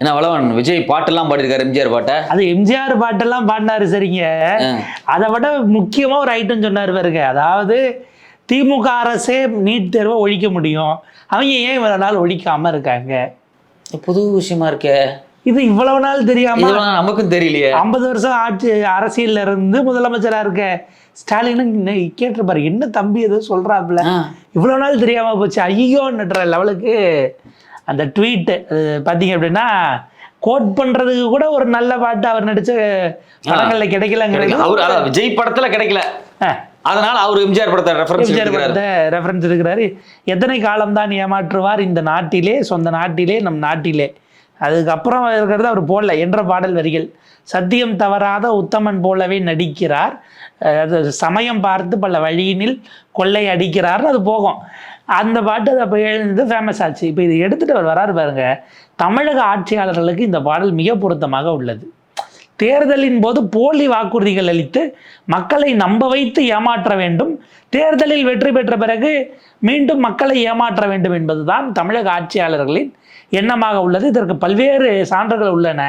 என்ன வளவன் விஜய் பாட்டெல்லாம் பாடியிருக்காரு எம்ஜிஆர் பாட்டை? அது எம்ஜிஆர் பாட்டெல்லாம் பாடினாரு சரிங்க. அதை விட முக்கியமா ஒரு ஐட்டம் சொன்னார் பாருங்க. அதாவது திமுக அரசே நீட் தேர்வை ஒழிக்க முடியும். அவங்க ஏன் இவ்வளவு நாள் ஒழிக்காம இருக்காங்க? புது விஷயமா இருக்கே. இது இவ்வளவு நாள் தெரியாம இதெல்லாம் நமக்கும் தெரியலையே. ஐம்பது வருஷம் ஆட்சி அரசியல்ல இருந்து முதலமைச்சரா இருக்க. ஸ்டாலின் கேட்டிருப்பாரு என்ன தம்பி ஏதோ சொல்றாப்புல. இவ்வளவு நாள் தெரியாம போச்சு. ஐயோன்னுன்ற லெவலுக்கு அந்த ட்வீட் பார்த்தீங்க அப்படின்னா கோட் பண்றதுக்கு கூட ஒரு நல்ல பாட்டு அவர் நடிச்ச படங்கள்ல கிடைக்கலங்கிறது. கிடைக்கல. அவர் விஜய் படத்துல கிடைக்கல. அதனால அவர் எம்ஜிஆர் படத்தை ரெஃபரன்ஸ் எம்ஜிஆர் படத்தை ரெஃபரன்ஸ் எடுக்கிறாரு. எத்தனை காலம்தான் ஏமாற்றுவார் இந்த நாட்டிலே சொந்த நாட்டிலே நம் நாட்டிலே. அதுக்கப்புறம் இருக்கிறது அவர் போடல என்ற பாடல் வரிகள். சத்தியம் தவறாத உத்தமன் போலவே நடிக்கிறார். அது சமயம் பார்த்து பல வழியினில் கொள்ளை அடிக்கிறார்னு அது போகும். அந்த பாட்டு அது அப்போ எழுந்தது ஃபேமஸ் ஆச்சு. இப்போ இது எடுத்துகிட்டு அவர் வராரு பாருங்க. தமிழக ஆட்சியாளர்களுக்கு இந்த பாடல் மிக பொருத்தமாக உள்ளது. தேர்தலின் போது போலி வாக்குறுதிகள் அளித்து மக்களை நம்ப வைத்து ஏமாற்ற வேண்டும். தேர்தலில் வெற்றி பெற்ற பிறகு மீண்டும் மக்களை ஏமாற்ற வேண்டும் என்பதுதான் தமிழக ஆட்சியாளர்களின் எண்ணமாக உள்ளது. இதற்கு பல்வேறு சான்றுகள் உள்ளன.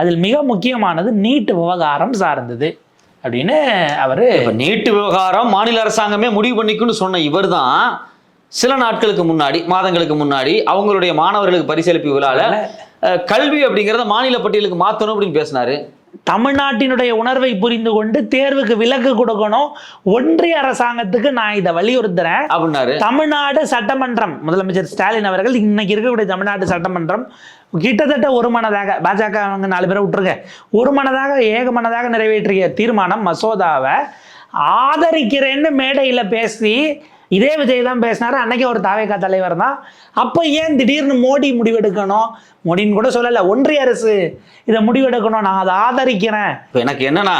அதில் மிக முக்கியமானது நீட் விவகாரம் சார்ந்தது அப்படின்னு அவர் இப்ப நீட்டு விவகாரம் மாநில அரசாங்கமே முடிவு பண்ணிக்குன்னு சொன்ன இவர்தான் சில நாட்களுக்கு முன்னாடி மாதங்களுக்கு முன்னாடி அவங்களுடைய மாணவர்களுக்கு பரிசளிப்பு விழால அஹ், கல்வி அப்படிங்கறத மாநில பட்டியலுக்கு மாத்தணும் அப்படின்னு பேசினாரு. தமிழ்நாட்டினுடைய உணர்வை புரிந்து கொண்டு தேர்வுக்கு விலக்கு கொடுக்கணும். ஒன்றிய அரசாங்கத்துக்கு நான் இதை வலியுறுத்துறேன். அப்படின்னாரு. தமிழ்நாடு சட்டமன்றம் முதலமைச்சர் ஸ்டாலின் அவர்கள் இன்னைக்கு இருக்கக்கூடிய தமிழ்நாடு சட்டமன்றம் கிட்டத்தட்ட ஒரு மனதாக பாஜக அவங்க நாலு பேரை விட்டுருங்க. ஒரு மனதாக ஏக மனதாக நிறைவேற்றிய தீர்மானம் மசோதாவை ஆதரிக்கிறேன்னு மேடையில் பேசி இதே விஜய் தான் பேசினாரு. அன்னைக்கு ஒரு தாவேகா தலைவர் தான். அப்போ ஏன் திடீர்னு மோடி முடிவெடுக்கணும்? மோடின்னு கூட சொல்லலை. ஒன்றிய அரசு இதை முடிவெடுக்கணும். நான் அதை ஆதரிக்கிறேன். இப்ப எனக்கு என்னன்னா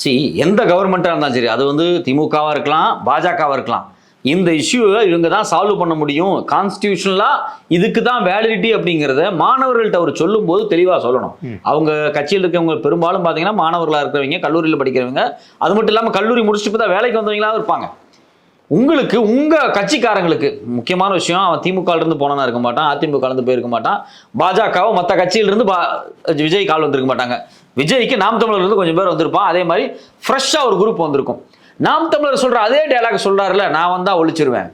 சி எந்த கவர்மெண்ட்டாக இருந்தாலும் சரி அது வந்து திமுகவா இருக்கலாம் பாஜகவா இருக்கலாம். இந்த இஷ்யூவை இவங்க தான் சால்வ் பண்ண முடியும். கான்ஸ்டியூஷனலாக இதுக்கு தான் வேலிடிட்டி அப்படிங்கிறத மாணவர்கள்ட்ட அவர் சொல்லும்போது தெளிவாக சொல்லணும். அவங்க கட்சியில் இருக்கவங்க பெரும்பாலும் பார்த்தீங்கன்னா மாணவர்களாக இருக்கிறவங்க கல்லூரியில் படிக்கிறவங்க அது மட்டும் இல்லாமல் கல்லூரி முடிச்சுட்டு தான் வேலைக்கு வந்தவங்களாவும் இருப்பாங்க. உங்களுக்கு உங்கள் கட்சிக்காரங்களுக்கு முக்கியமான விஷயம் அவன் திமுகலேருந்து ல இருக்க மாட்டான் அதிமுகலேருந்து போயிருக்க மாட்டான் பாஜகவோ மற்ற கட்சியிலிருந்து பா- விஜய் கால் வந்திருக்க மாட்டாங்க. விஜய்க்கு நாம் தமிழர்லேருந்து கொஞ்சம் பேர் வந்திருப்பான் அதே மாதிரி ஃப்ரெஷ்ஷாக ஒரு குரூப் வந்திருக்கும். நாம் தமிழர் சொல்கிற அதே டைலாக் சொல்கிறாருல நான் வந்தால் ஒழிச்சிருவேன்.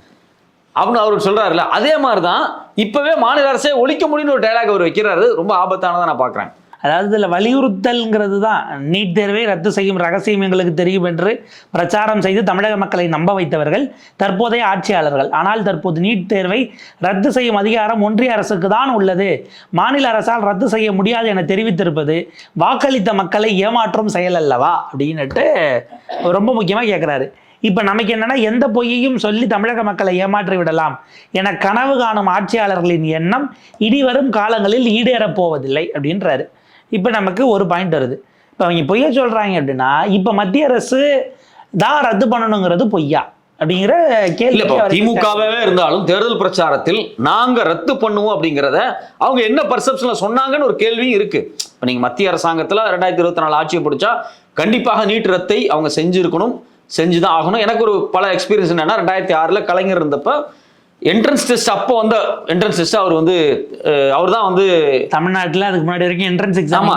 அப்படின்னு அவர் சொல்கிறாருல அதே மாதிரி தான் இப்போவே மாநில அரசே ஒழிக்க முடியும்னு ஒரு டைலாக் அவர் வைக்கிறாரு ரொம்ப ஆபத்தானதை நான் பார்க்குறேன் அதாவது இதில் வலியுறுத்தல்ங்கிறது தான் நீட் தேர்வை ரத்து செய்யும் ரகசியம் எங்களுக்கு தெரியும் என்று பிரச்சாரம் செய்து தமிழக மக்களை நம்ப வைத்தவர்கள் தற்போதைய ஆட்சியாளர்கள். ஆனால் தற்போது நீட் தேர்வை ரத்து செய்யும் அதிகாரம் ஒன்றிய அரசுக்கு தான் உள்ளது. மாநில அரசால் ரத்து செய்ய முடியாது என தெரிவித்திருப்பது வாக்களித்த மக்களை ஏமாற்றும் செயல் அல்லவா? அப்படின்னுட்டு ரொம்ப முக்கியமாக கேட்குறாரு இப்போ நமக்கு என்னன்னா எந்த பொய்யையும் சொல்லி தமிழக மக்களை ஏமாற்றி விடலாம் என கனவு காணும் ஆட்சியாளர்களின் எண்ணம் இனிவரும் காலங்களில் ஈடேறப் போவதில்லை அப்படின்றாரு. இப்போ நமக்கு ஒரு பாயிண்ட் வருது. இப்போ அவங்க பொய்யா சொல்றாங்க அப்படின்னா இப்போ மத்திய அரசு தான் ரத்து பண்ணணுங்கிறது பொய்யா அப்படிங்கிற கேள்வி திமுகவே இருந்தாலும் தேர்தல் பிரச்சாரத்தில் நாங்க ரத்து பண்ணுவோம் அப்படிங்கிறத அவங்க என்ன பர்செப்ஷன்ல சொன்னாங்கன்னு ஒரு கேள்வி இருக்கு. இப்போ நீங்க மத்திய அரசாங்கத்துல ரெண்டாயிரத்தி இருபத்தி நாலு ஆட்சியை பிடிச்சா கண்டிப்பாக நீட் ரத்தை அவங்க செஞ்சிருக்கணும் செஞ்சுதான் ஆகணும். எனக்கு ஒரு பல எக்ஸ்பீரியன்ஸ் என்னன்னா ரெண்டாயிரத்தி ஆறுல கலைஞர் இருந்தப்ப என்ட்ரன்ஸ் டெஸ்ட் அப்போ வந்த என்ட்ரன்ஸ் டெஸ்ட் அவர் வந்து அவர் தான் வந்து தமிழ்நாட்டில் அதுக்கு முன்னாடி வரைக்கும் என்ட்ரன்ஸ் எக்ஸாம்.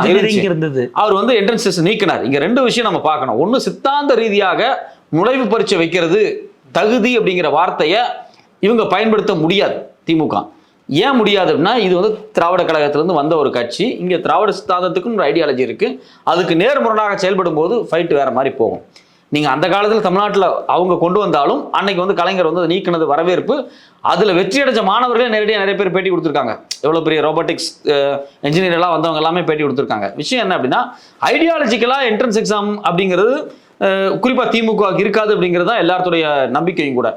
இருந்தது அவர் வந்து என்ட்ரன்ஸ் டெஸ்ட் நீக்கினார். இங்க ரெண்டு விஷயம் நம்ம பார்க்கணும். ஒன்று சித்தாந்த ரீதியாக நுழைவு பரீட்சை வைக்கிறது தகுதி அப்படிங்கிற வார்த்தையை இவங்க பயன்படுத்த முடியாது திமுக. ஏன் முடியாது அப்படின்னா இது வந்து திராவிட கழகத்திலிருந்து வந்த ஒரு கட்சி. இங்கே திராவிட சித்தாந்தத்துக்கும் ஒரு ஐடியாலஜி இருக்கு. அதுக்கு நேர்முரணாக செயல்படும் போது ஃபைட் வேற மாதிரி போகும். நீங்கள் அந்த காலத்தில் தமிழ்நாட்டில் அவங்க கொண்டு வந்தாலும் அன்னைக்கு வந்து கலைஞர் வந்து அதை நீக்கினது வரவேற்பு. அதில் வெற்றி அடைஞ்ச மாணவர்களே நேரடியாக நிறைய பேர் பேட்டி கொடுத்துருக்காங்க. எவ்வளோ பெரிய ரோபோட்டிக்ஸ் என்ஜினியர் எல்லாம் வந்தவங்க எல்லாமே பேட்டி கொடுத்துருக்காங்க. விஷயம் என்ன அப்படின்னா ஐடியாலஜிக்கலாக என்ட்ரன்ஸ் எக்ஸாம் அப்படிங்கிறது குறிப்பாக திமுக இருக்காது அப்படிங்கிறது தான் எல்லாத்துடைய நம்பிக்கையும் கூட.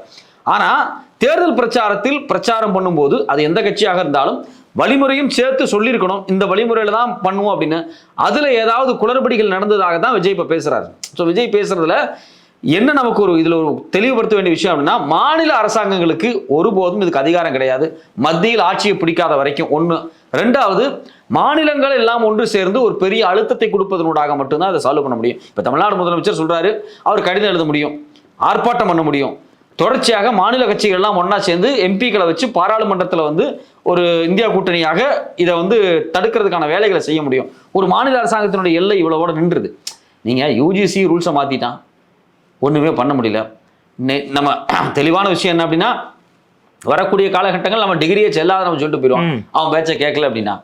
ஆனால் தேர்தல் பிரச்சாரத்தில் பிரச்சாரம் பண்ணும்போது அது எந்த கட்சியாக இருந்தாலும் வழிமுறையும் சேர்த்து சொல்லியிருக்கணும். இந்த வழிமுறையில தான் பண்ணுவோம் அப்படின்னு. அதில் ஏதாவது குளறுபடிகள் நடந்ததாக தான் விஜய் இப்போ பேசுறாரு. ஸோ விஜய் பேசுறதுல என்ன நமக்கு ஒரு இதில் ஒரு தெளிவுபடுத்த வேண்டிய விஷயம் அப்படின்னா மாநில அரசாங்கங்களுக்கு ஒருபோதும் இதுக்கு அதிகாரம் கிடையாது. மத்தியில் ஆட்சியை பிடிக்காத வரைக்கும் ஒன்று ரெண்டாவது மாநிலங்கள் எல்லாம் ஒன்று சேர்ந்து ஒரு பெரிய அழுத்தத்தை கொடுப்பதனூடாக மட்டும்தான் அதை சால்வ் பண்ண முடியும். இப்போ தமிழ்நாடு முதலமைச்சர் சொல்கிறாரு அவர் கடிதம் எழுத முடியும். ஆர்ப்பாட்டம் பண்ண முடியும். தொடர்ச்சியாக மாநில கட்சிகள் எல்லாம் ஒன்றா சேர்ந்து எம்பிக்களை வச்சு பாராளுமன்றத்தில் வந்து ஒரு இந்தியா கூட்டணியாக இதை வந்து தடுக்கிறதுக்கான வேலைகளை செய்ய முடியும். ஒரு மாநில அரசாங்கத்தினுடைய எல்லை இவ்வளவோட நின்றுது. நீங்கள் யூஜிசி ரூல்ஸை மாற்றிட்டான் ஒன்றுமே பண்ண முடியல. நெ- நம்ம தெளிவான விஷயம் என்ன அப்படின்னா வரக்கூடிய காலகட்டங்கள் நம்ம டிகிரியே செல்லாத நம்ம சொல்லிட்டு போயிடுவோம். அவன் பேச்சை கேட்கல அப்படின்னா.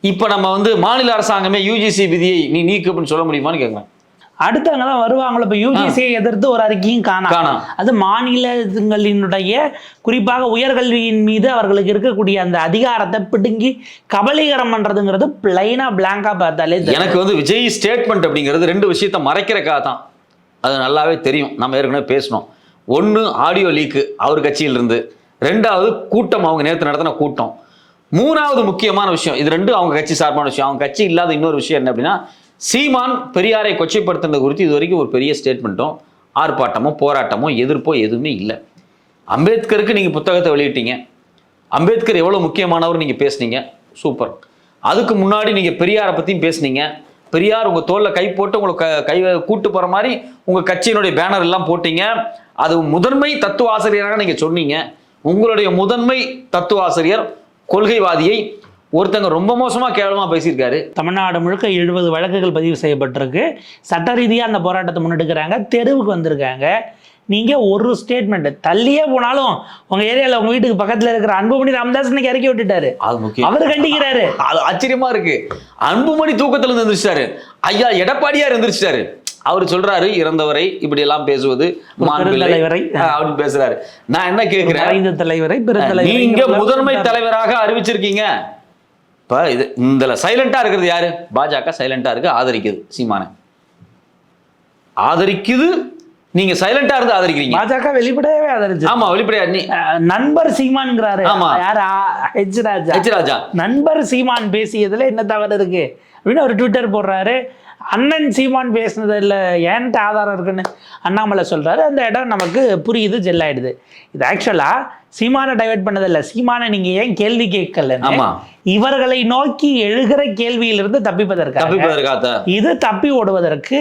இப்போ நம்ம வந்து மாநில அரசாங்கமே யூஜிசி விதியை நீ நீக்கு அப்படின்னு சொல்ல முடியுமான்னு கேட்குறேன் அடுத்தவங்க தான் வருவாங்களோ இப்போ யூஜிசியை எதிர்த்து ஒரு அறிக்கையும் காணாம். அது மாநிலங்களினுடைய குறிப்பாக உயர்கல்வியின் மீது அவர்களுக்கு இருக்கக்கூடிய அந்த அதிகாரத்தை பிடுங்கி கபலீகரம் பண்றதுங்கிறது பிளைனா பிளாங்கா பார்த்தாலே. எனக்கு வந்து விஜய் ஸ்டேட்மெண்ட் அப்படிங்கிறது ரெண்டு விஷயத்த மறைக்கிறக்காக தான். அது நல்லாவே தெரியும். நம்ம ஏற்கனவே பேசணும் ஒன்று ஆடியோ லீக்கு அவர் கட்சியிலிருந்து. ரெண்டாவது கூட்டம் அவங்க நேற்று நடத்தின கூட்டம். மூணாவது முக்கியமான விஷயம் இது ரெண்டும் அவங்க கட்சி சார்பான விஷயம். அவங்க கட்சி இல்லாத இன்னொரு விஷயம் என்ன அப்படின்னா சீமான் பெரியாரை கொச்சைப்படுத்துனது குறித்து இது வரைக்கும் ஒரு பெரிய ஸ்டேட்மெண்ட்டும் ஆர்ப்பாட்டமோ போராட்டமோ எதிர்ப்போ எதுவுமே இல்லை. அம்பேத்கருக்கு நீங்கள் புத்தகத்தை வெளியிட்டீங்க. அம்பேத்கர் எவ்வளோ முக்கியமானவர் நீங்கள் பேசுனீங்க. சூப்பர். அதுக்கு முன்னாடி நீங்கள் பெரியாரை பற்றியும் பேசுனீங்க. பெரியார் உங்கள் தோளில் கை போட்டு உங்களை க கை கூட்டு போகிற மாதிரி உங்கள் கட்சியினுடைய பேனர் எல்லாம் போட்டீங்க. அது முதன்மை தத்துவ ஆசிரியராக நீங்கள் சொன்னீங்க. உங்களுடைய முதன்மை தத்துவ ஆசிரியர் கொள்கைவாதியை ஒருத்தங்க ரொம்ப மோசமாக கேவலமாக பேசியிருக்காரு. தமிழ்நாடு முழுக்க எழுபது வழக்குகள் பதிவு செய்யப்பட்டிருக்கு. சட்ட ரீதியாக அந்த போராட்டத்தை முன்னெடுக்கிறாங்க. தெருவுக்கு வந்திருக்காங்க. நீங்கள் ஒரு ஸ்டேட்மெண்ட் தள்ளியே போனாலும் உங்கள் ஏரியாவில் உங்கள் வீட்டுக்கு பக்கத்தில் இருக்கிற அன்புமணி ராமதாஸ் இன்னைக்கு இறக்கி விட்டுட்டாரு. அவர் கண்டிக்கிறாரு. அது ஆச்சரியமா இருக்கு. அன்புமணி தூக்கத்துல இருந்து எந்திரிச்சிட்டாரு. ஐயா எடப்பாடியார் எந்திரிச்சிட்டாரு. அவர் சொல்றாரு இறந்தவரை இப்படி எல்லாம் பேசுவது. ஆஹ் அப்படின்னு பேசுறாரு. நான் என்ன மறைந்த தலைவரை நீங்க முதன்மை. தலைவராக அறிவிச்சிருக்கீங்க. இப்ப இது இந்த சைலண்டா இருக்கிறது யாரு? பாஜக சைலண்டா இருக்கு ஆதரிக்குது. சீமான. ஆதரிக்குது நீங்க சைலண்டா இருந்து ஆதரிக்கிறீங்க. பாஜக வெளிப்படையாவே ஆதரிச்சு. ஆமா வெளிப்படையா நீ நண்பர் சீமான்ங்கிறாரு. ஆமா. யாரு? ஹெச் ராஜா. ஹெச் ராஜா. நண்பர் சீமான் பேசியதுல என்ன தவறு இருக்கு? அப்படின்னு ஒரு ட்விட்டர் போடுறாரு. அண்ணன் சீமான் பேசுனதுல ஏன்ட்டு ஆதாரம் இருக்குன்னு அண்ணாமலை சொல்றாரு. அந்த இடம் நமக்கு புரியுது ஜெல்லாயிடுது. இது ஆக்சுவலா சீமானை டைவர்ட் பண்ணதில்ல. சீமானை நீங்க ஏன் கேள்வி கேட்கல. இவர்களை நோக்கி எழுகிற கேள்வியிலிருந்து தப்பிப்பதற்காக இது தப்பி ஓடுவதற்கு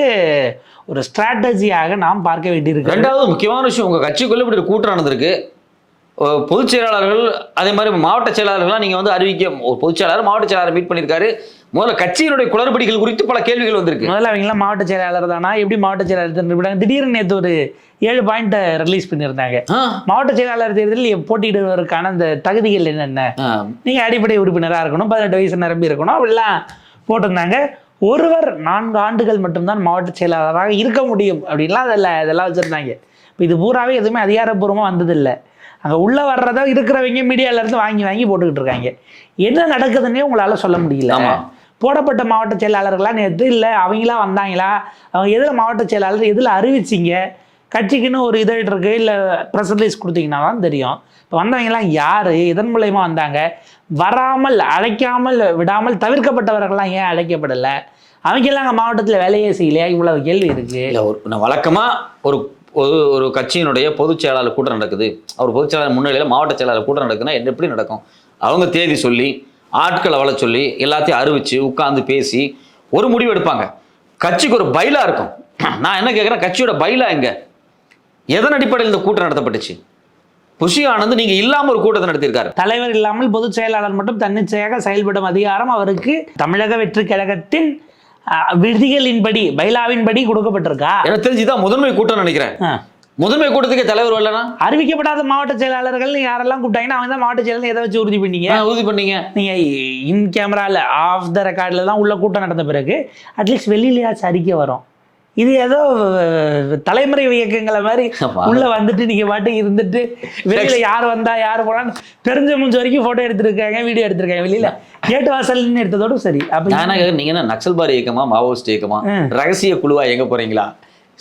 ஒரு ஸ்ட்ராட்டஜியாக நாம் பார்க்க வேண்டியிருக்கு ரெண்டாவது முக்கியமான விஷயம் உங்க கட்சிக்குள்ள இப்படி ஒரு கூட்டம் நடந்திருக்கு. பொதுச் செயலாளர்கள் அதே மாதிரி மாவட்ட செயலாளர்கள்லாம் நீங்க வந்து அறிவிக்க ஒரு பொதுச் செயலாளர் மாவட்ட செயலாளர் மீட் பண்ணியிருக்காரு. முதல்ல கட்சியினுடைய குளறுபடிகள் குறித்து பல கேள்விகள் வந்திருக்கு. முதல்ல அவங்களாம் மாவட்ட செயலாளர் தானா? எப்படி மாவட்ட செயலாளர் தெரிஞ்சுக்கிட்டாங்க திடீர்னு நேற்று ஒரு ஏழு பாயிண்ட்டை ரிலீஸ் பண்ணியிருந்தாங்க. மாவட்ட செயலாளர் தேர்தலில் போட்டியிடுவதற்கான அந்த தகுதிகள் என்னென்ன? நீங்க அடிப்படை உறுப்பினராக இருக்கணும் பதினெட்டு வயசு நிரம்பி இருக்கணும் அப்படிலாம் போட்டிருந்தாங்க. ஒருவர் நான்கு ஆண்டுகள் மட்டும்தான் மாவட்ட செயலாளராக இருக்க முடியும் அப்படின்லாம் அதெல்லாம் இதெல்லாம் வச்சுருந்தாங்க. இப்போ இது பூராவே எதுவுமே அதிகாரப்பூர்வமாக வந்ததில்லை. அங்கே உள்ளே வர்றதா இருக்கிறவங்க மீடியால இருந்து வாங்கி வாங்கி போட்டுக்கிட்டு இருக்காங்க. என்ன நடக்குதுன்னே உங்களால் சொல்ல முடியல. போடப்பட்ட மாவட்ட செயலாளர்களாம் நேற்று இல்லை அவங்களா வந்தாங்களா? அவங்க எதில் மாவட்ட செயலாளர் எதில் அறிவிச்சிங்க? கட்சிக்குன்னு ஒரு இதழ் இருக்கு இல்லை ப்ரெஸ் ரிலீஸ் கொடுத்தீங்கன்னா தான் தெரியும். இப்போ வந்தவங்கலாம் யார்? இதன் மூலயமா வந்தாங்க? வராமல் அழைக்காமல் விடாமல் தவிர்க்கப்பட்டவர்கள்லாம் ஏன் அழைக்கப்படலை? அவங்கெல்லாம் அங்கே மாவட்டத்தில் வேலையே செய்யலையா? இவ்வளவு கேள்வி இருக்கு. இல்லை ஒரு நான் ஒரு ஒரு ஒரு கட்சியினுடைய பொதுச் செயலாளர் கூட்டம் நடக்குது. அவர் பொதுச் செயலாளர் முன்னிலையில் மாவட்ட செயலாளர் கூட்டம் நடக்குதுன்னா என்ன எப்படி நடக்கும்? அவங்க தேதி சொல்லி ஆட்களை வள சொல்லி எல்லாத்தையும் அறிவிச்சு உட்கார்ந்து பேசி ஒரு முடிவு எடுப்பாங்க. கட்சிக்கு ஒரு பைலா இருக்கும். நான் என்ன கேட்குறேன் கட்சியோட பைலா எங்க? எதன் அடிப்படையில் இந்த கூட்டம் நடத்தப்பட்டுச்சு? புஷி ஆனந்த் நீங்க இல்லாம ஒரு கூட்டத்தை நடத்தியிருக்காரு. தலைவர் இல்லாமல் பொதுச் செயலாளர் மட்டும் தன்னிச்சையாக செயல்படும் அதிகாரம் அவருக்கு தமிழக வெற்றி கழகத்தின் விதிகளின்படி பைலாவின்படி கொடுக்கப்பட்டிருக்கா? எனக்கு தெரிஞ்சுதான் முதன்மை கூட்டம் நினைக்கிறேன். முதன்மை கூட்டத்துக்கு தலைவர் வரலனா? அறிவிக்கப்படாத மாவட்ட செயலாளர்கள் யாரெல்லாம் கூப்பிட்டாங்கன்னா அவங்க தான் மாவட்ட செயலாளர் எதை வச்சு உறுதி பண்ணீங்க? உறுதி பண்ணீங்க. நீங்க இன் கேமரால ஆஃப் த ரெக்கார்டில் தான் உள்ள கூட்டம் நடந்த பிறகு அட்லீஸ்ட் வெளியிலயாச்சும் அறிக்கை வரும். இது ஏதோ தலைமுறை இயக்கங்களை மாதிரி. உள்ள வந்துட்டு நீங்க பாட்டுக்கு இருந்துட்டு வெளியில யார் வந்தா யார் போனான்னு தெரிஞ்ச முடிஞ்ச வரைக்கும் போட்டோ எடுத்திருக்காங்க வீடியோ எடுத்திருக்காங்க. வெளியில கேட்டு வாசல்னு எடுத்ததோட சரி. அப்ப நீங்க என்ன நக்சல் பாரி இயக்கமா மாவோயிஸ்ட் இயக்கமா. ரகசிய குழுவா எங்க போறீங்களா?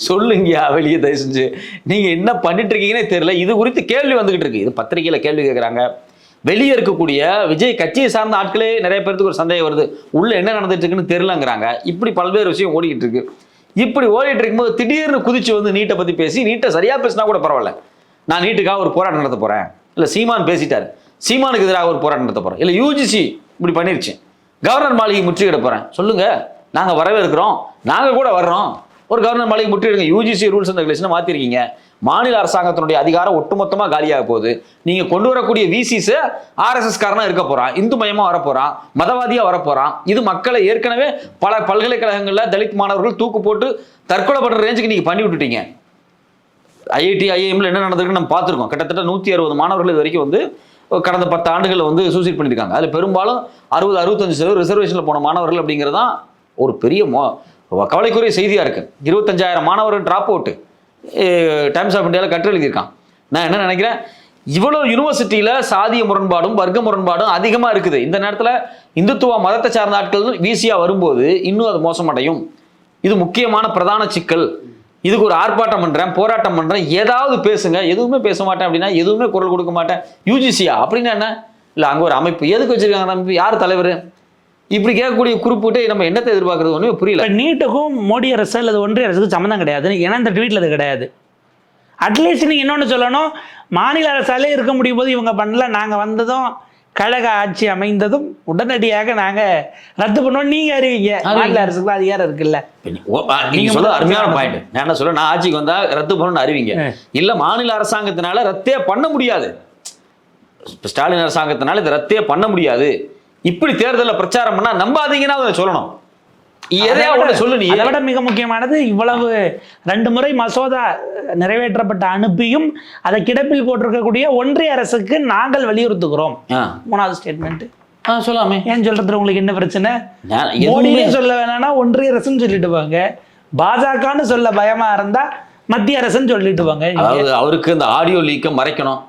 சொல்லுங்கயா வெளியே தயவு செஞ்சு. நீங்கள் என்ன பண்ணிட்டு இருக்கீங்கன்னே தெரியல. இது குறித்து கேள்வி வந்துகிட்டு இருக்கு. இது பத்திரிகையில் கேள்வி கேட்குறாங்க வெளியே இருக்கக்கூடிய விஜய் கட்சியை சார்ந்த ஆட்களே நிறைய பேருக்கு ஒரு சந்தேகம் வருது. உள்ள என்ன நடந்துட்டு இருக்குன்னு தெரிலங்கிறாங்க இப்படி பல்வேறு விஷயம் ஓடிக்கிட்டு இருக்கு இப்படி ஓடிட்டு இருக்கும்போது திடீர்னு குதிச்சு வந்து நீட்டை பத்தி பேசி நீட்டை சரியா பேசினா கூட பரவாயில்ல. நான் நீட்டுக்காக ஒரு போராட்டம் நடத்த போறேன். இல்ல சீமான் பேசிட்டாரு. சீமானுக்கு எதிராக ஒரு போராட்டம் நடத்த போறேன். இல்ல யூஜிசி இப்படி பண்ணிருச்சு. கவர்னர் மாளிகை முற்றுகிட போறேன். சொல்லுங்க. நாங்க இருக்கிறோம் நாங்க கூட வர்றோம். ஒரு கவர்னர் மலைக்கு முற்றிடுங்க யூஜிசி ரூல்ஸ் அண்ட் ரெகுலேஷனை மாத்திருக்கீங்க. மாநில அரசாங்கத்தினுடைய அதிகாரம் ஒட்டுமொத்தமாக காலியாக போகுது. நீங்கள் கொண்டு வரக்கூடிய விசிஸ ஆர்எஸ்எஸ் காரனாக இருக்க போகிறான் இந்து மயமாக வரப்போகிறான் மதவாதியாக வரப்போகிறான் இது மக்களை ஏற்கனவே பல பல்கலைக்கழகங்களில் தலித் மாணவர்கள் தூக்கு போட்டு தற்கொலை பண்ணுற ரேஞ்சுக்கு நீங்கள் பண்ணி விட்டுட்டீங்க. ஐஐடி ஐஎம்ல என்ன நடந்திருக்குன்னு நம்ம பார்த்துருக்கோம். கிட்டத்தட்ட நூற்றி அறுபது மாணவர்கள் இது வரைக்கும் வந்து கடந்த பத்து ஆண்டுகளில் வந்து சூசைட் பண்ணியிருக்காங்க. அதில் பெரும்பாலும் அறுபது அறுபத்தஞ்சு சதவீதம் ரிசர்வேஷனில் போன மாணவர்கள் அப்படிங்கிறது தான் ஒரு பெரிய மோ கவலைக்குரிய செய்தியாக இருக்குது இருபத்தஞ்சாயிரம் மாணவர்கள் ட்ராப் அவுட்டு டைம்ஸ் ஆஃப் இந்தியாவில் கற்று எழுதியிருக்கான். நான் என்ன நினைக்கிறேன்? இவ்வளோ யூனிவர்சிட்டியில் சாதிய முரண்பாடும் வர்க்க முரண்பாடும் அதிகமாக இருக்குது. இந்த நேரத்தில் இந்துத்துவ மதத்தை சார்ந்த ஆட்கள் வீசியாக வரும்போது இன்னும் அது மோசமடையும். இது முக்கியமான பிரதான சிக்கல். இதுக்கு ஒரு ஆர்ப்பாட்டம் பண்ணுறேன் போராட்டம் பண்ணுறேன் ஏதாவது பேசுங்க. எதுவுமே பேச மாட்டேன் அப்படின்னா எதுவுமே குரல் கொடுக்க மாட்டேன். யூஜிசியா அப்படின்னா என்ன? இல்லை அங்கே ஒரு அமைப்பு. எதுக்கு வச்சுருக்காங்க அமைப்பு? யார் தலைவர்? இப்படி கேட்கக்கூடிய குறிப்பிட்டு நம்ம என்னத்தை எதிர்பார்க்கறது ஒண்ணுமே புரியல. நீட்டுக்கும் மோடி அரசு அல்லது ஒன்றிய அரசுக்கு சம்மந்தம் கிடையாது. ஏன்னா இந்த ட்வீட்டில் அது கிடையாது. அட்லீஸ்ட் நீங்கள் இன்னொன்று சொல்லணும். மாநில அரசாலே இருக்க முடியும் போது இவங்க பண்ணல. நாங்கள் வந்ததும் கழக ஆட்சி அமைந்ததும் உடனடியாக நாங்கள் ரத்து பண்ணோம் நீங்கள் அறிவிங்க. மாநில அரசுக்கு அதிகாரம் இருக்குல்ல. ஓ, ஆ, நீங்க நீங்க சொல்ல அருமையான பாயிண்ட் நான் என்ன சொல்றேன்? நான் ஆட்சிக்கு வந்தா ரத்து பண்ணணும்னு அறிவிங்க. இல்ல மாநில அரசாங்கத்தினால ரத்தே பண்ண முடியாது. ஸ்டாலின் அரசாங்கத்தினால இதை ரத்தே பண்ண முடியாது. இப்படி தேர்தலில் பிரச்சாரம் பண்ணா நம்பாதீங்கன்னா அதை சொல்லணும். விட- மிக முக்கியமானது இவ்வளவு ரெண்டு முறை மசோதா நிறைவேற்றப்பட்ட அனுப்பியும் அதை கிடப்பில் போட்டிருக்கக்கூடிய ஒன்றிய அரசுக்கு நாங்கள் வலியுறுத்துகிறோம். மூணாவது ஸ்டேட்மெண்ட் சொல்லாமே. ஏன் சொல்றது உங்களுக்கு என்ன பிரச்சனை? மோடியே சொல்ல வேணாம்னா ஒன்றிய அரசுன்னு சொல்லிட்டு வாங்க பாஜகன்னு சொல்ல பயமா இருந்தா மத்திய அரசுன்னு சொல்லிட்டு வாங்க அதாவது அவருக்கு இந்த ஆடியோ லீக்கை மறைக்கணும்.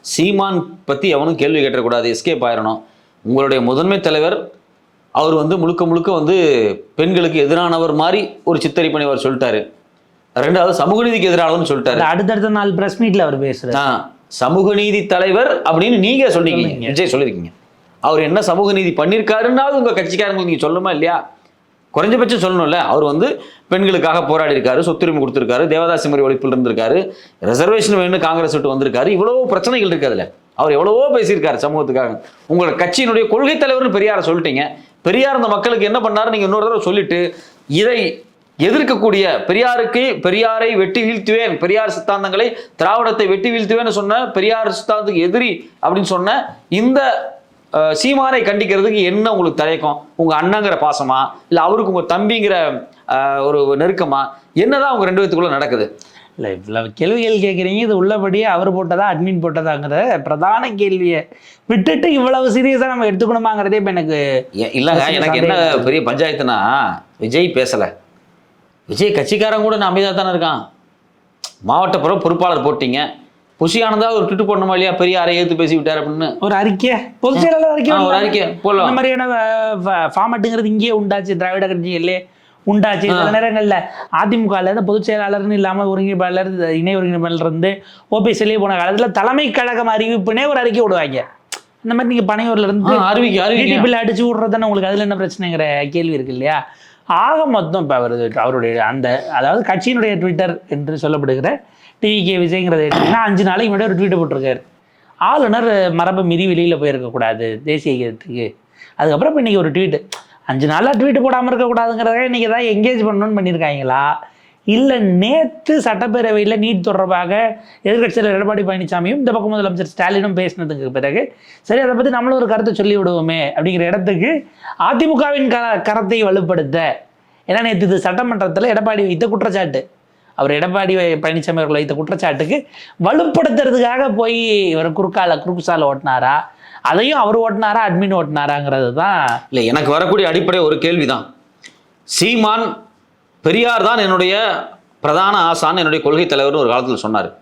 சீமான் பத்தி எவனும் கேள்வி கேட்டக்கூடாது. எஸ்கேப் ஆயிரணும். உங்களுடைய முதன்மை தலைவர் அவர் வந்து முழுக்க முழுக்க வந்து பெண்களுக்கு எதிரானவர் மாதிரி ஒரு சித்தரிப்பணி அவர் சொல்லிட்டாரு. ரெண்டாவது சமூக நீதிக்கு எதிரானவர்னு சொல்லிட்டாரு. அடுத்தடுத்த நாள் பிரஸ் மீட்ல அவர் பேசுறாரு. சமூக நீதி தலைவர் அப்படின்னு நீங்க சொன்னீங்க சொன்னீங்க. விஜய் சொல்லியிருக்கீங்க அவர் என்ன சமூக நீதி பண்ணியிருக்காருன்னாவது உங்க கட்சிக்காரங்களுக்கு நீங்க சொல்லணுமா இல்லையா? குறைஞ்சபட்சம் சொல்லணும்ல. அவர் வந்து பெண்களுக்காக போராடி இருக்காரு சொத்துரிமை கொடுத்துருக்காரு தேவதாசி முறை ஒழிப்பில் இருந்திருக்காரு ரிசர்வேஷன் வேணும்னு காங்கிரஸ் விட்டு வந்திருக்காரு இவ்வளவோ பிரச்சனைகள் இருக்கு அவர் எவ்வளவோ பேசியிருக்காரு சமூகத்துக்காக. உங்களோட கட்சியினுடைய கொள்கை தலைவர்னு பெரியாரை சொல்லிட்டீங்க. பெரியார் இந்த மக்களுக்கு என்ன பண்ணாரு? நீங்க இன்னொரு தடவை சொல்லிட்டு இதை எதிர்க்கக்கூடிய பெரியாருக்கு பெரியாரை வெட்டி வீழ்த்துவேன் பெரியார் சித்தாந்தங்களை திராவிடத்தை வெட்டி வீழ்த்துவேன்னு சொன்ன பெரியார் சித்தாந்தத்துக்கு எதிரி அப்படின்னு சொன்ன இந்த சீமானை கண்டிக்கிறதுக்கு என்ன உங்களுக்கு தயக்கம்? உங்க அண்ணங்கிற பாசமா? இல்ல அவருக்கு உங்க தம்பிங்கிற ஒரு நெருக்கமா? என்னதான் உங்க ரெண்டு பேத்துக்குள்ள நடக்குது? இல்லை இவ்வளவு கேள்விகள் கேட்குறீங்க. இது உள்ளபடியே அவர் போட்டதா அட்மின் போட்டதாங்கிற பிரதான கேள்வியை விட்டுட்டு இவ்வளவு சீரியஸாக நம்ம எடுத்துக்கணுமாங்கிறதே இப்போ எனக்கு இல்லங்க எனக்கு என்ன. பெரிய பஞ்சாயத்துனா விஜய் பேசல. விஜய் கட்சிக்காரன் கூட நான் அமைதியாக தானே இருக்கான்? மாவட்ட பொறு- பொறுப்பாளர் போட்டீங்க. புஷி ஆனந்தா ஒரு ட்விட்டு போடணுமா இல்லையா? பெரியாரை ஏத்து பேசி விட்டார் அப்படின்னு. ஒரு அறிக்கை. பொதுச் செயலாளர் அறிக்கை ஒரு? அறிக்கை. போடலாம். இந்த மாதிரியான ஃபார்மட்டுங்கிறது இங்கேயே உண்டாச்சு. திராவிட கட்சிகளே உண்டாச்சு. சில நேரங்களில் அதிமுகவில் இருந்து பொதுச் செயலாளர்னு இல்லாமல் ஒருங்கிணைப்பாளர் இணை ஒருங்கிணைப்பாளர் இருந்து ஓபிஎஸ் வெளியே போன காலத்தில் தலைமை கழகம் அறிவிப்புனே ஒரு அறிக்கை விடுவாங்க இந்த மாதிரி நீங்கள் பனையூர்ல இருந்து அறிவிக்க டிடிபியில் அடிச்சு விட்றதுன்னு உங்களுக்கு அதில் என்ன பிரச்சனைங்கிற கேள்வி இருக்கு இல்லையா? ஆக மொத்தம் இப்போ அவர் அவருடைய அந்த அதாவது கட்சியினுடைய ட்விட்டர் என்று சொல்லப்படுகிற டிவிகே விஜய்ங்கிறத எடுத்திங்கன்னா அஞ்சு நாளைக்கு முன்னாடி ஒரு ட்வீட்டை போட்டிருக்காரு. ஆளுநர் மரபை மீறி வெளியில் போயிருக்கக்கூடாது தேசிய கீதத்துக்கு அதுக்கப்புறம் இப்போ இன்றைக்கி ஒரு ட்வீட்டு அஞ்சு நாளாக ட்வீட் போடாமல் இருக்கக்கூடாதுங்கிறத இன்றைக்கி தான் எங்கேஜ் பண்ணணும்னு பண்ணியிருக்காங்களா? இல்லை நேற்று சட்டப்பேரவையில் நீட் தொடர்பாக எதிர்க்கட்சியில் எடப்பாடி பழனிசாமியும் இந்த பக்கம் முதலமைச்சர் ஸ்டாலினும் பேசினதுக்கு பிறகு சரி அதை பற்றி நம்மளும் ஒரு கருத்தை சொல்லி விடுவோமே அப்படிங்கிற இடத்துக்கு அதிமுகவின் க கரத்தை வலுப்படுத்த. ஏன்னா நேற்று இது சட்டமன்றத்தில் எடப்பாடி வைத்த குற்றச்சாட்டு. அவர் எடப்பாடி வை- பழனிசாமி அவர்கள் வைத்த குற்றச்சாட்டுக்கு வலுப்படுத்துறதுக்காக போய் இவர் குறுக்கால குறுக்குசால ஓட்டினாரா? அதையும் அவர் ஓட்டினாரா அட்மின் ஓட்டினாராங்கிறது தான் இல்லை எனக்கு வரக்கூடிய அடிப்படை ஒரு கேள்விதான். சீமான் பெரியார் தான் என்னுடைய பிரதான ஆசான் என்னுடைய கொள்கை தலைவர்னு ஒரு காலத்தில் சொன்னார்.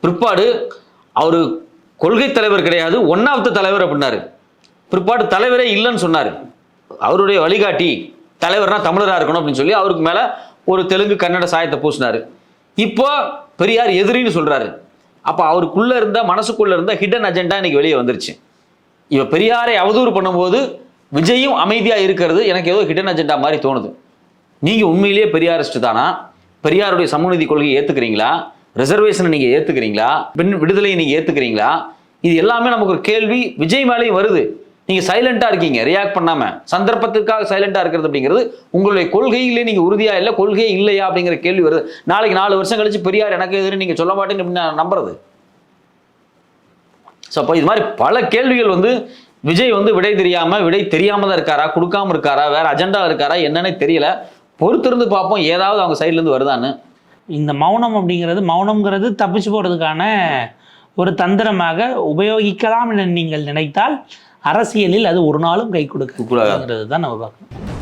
பிற்பாடு அவர் கொள்கை தலைவர் கிடையாது ஒன் ஆஃப் த தலைவர் அப்படின்னாரு. பிற்பாடு தலைவரே இல்லைன்னு சொன்னார். அவருடைய வழிகாட்டி தலைவர்னா தமிழராக இருக்கணும் அப்படின்னு சொல்லி அவருக்கு மேலே ஒரு தெலுங்கு கன்னட சாயத்தை பூசினார். இப்போ பெரியார் எதிரின்னு சொல்றாரு. அப்போ அவருக்குள்ள இருந்த மனசுக்குள்ள இருந்த ஹிடன் அஜெண்டா இன்னைக்கு வெளியே வந்துருச்சு. இவ பெரியாரை அவதூறு பண்ணும்போது விஜயும் அமைதியா இருக்கிறது எனக்கு ஏதோ ஹிடன் அஜெண்டா மாதிரி தோணுது. நீங்க உண்மையிலேயே பெரியாரிஸ்ட் தானா? பெரியாருடைய சமூகநீதி கொள்கையை ஏத்துக்கிறீங்களா? ரிசர்வேஷனை நீங்க ஏத்துக்கிறீங்களா? பெண் விடுதலையை நீங்க ஏத்துக்கிறீங்களா? இது எல்லாமே நமக்கு ஒரு கேள்வி. விஜய் மேலேயும் வருது. நீங்க சைலண்டா இருக்கீங்க ரியாக்ட் பண்ணாம சந்தர்ப்பத்திற்காக சைலண்டா இருக்கிறது அப்படிங்கிறது உங்களுடைய கொள்கையிலே நீங்க உறுதியா இல்ல கொள்கையே இல்லையா அப்படிங்கிற கேள்வி வருது. நாளைக்கு நாலு வருஷம் கழிச்சு பெரியார் எனக்கு எதிர்னு நீங்க சொல்ல மாட்டேன்னு எப்படி நான் நம்புறது. ஸோ அப்போ இது மாதிரி பல கேள்விகள் வந்து விஜய் வந்து விடை தெரியாம விடை தெரியாம தான் இருக்காரா கொடுக்காம இருக்காரா வேற அஜெண்டா இருக்காரா என்னன்னே தெரியல. பொறுத்திருந்து பார்ப்போம் ஏதாவது அவங்க சைடுல இருந்து வருதான்னு. இந்த மௌனம் அப்படிங்கிறது மௌனம்ங்கிறது தப்பிச்சு போகிறதுக்கான ஒரு தந்திரமாக உபயோகிக்கலாம் என நீங்கள் நினைத்தால் அரசியலில் அது ஒரு நாளும் கை கொடுக்கிறது தான் நம்ம பார்க்கணும்.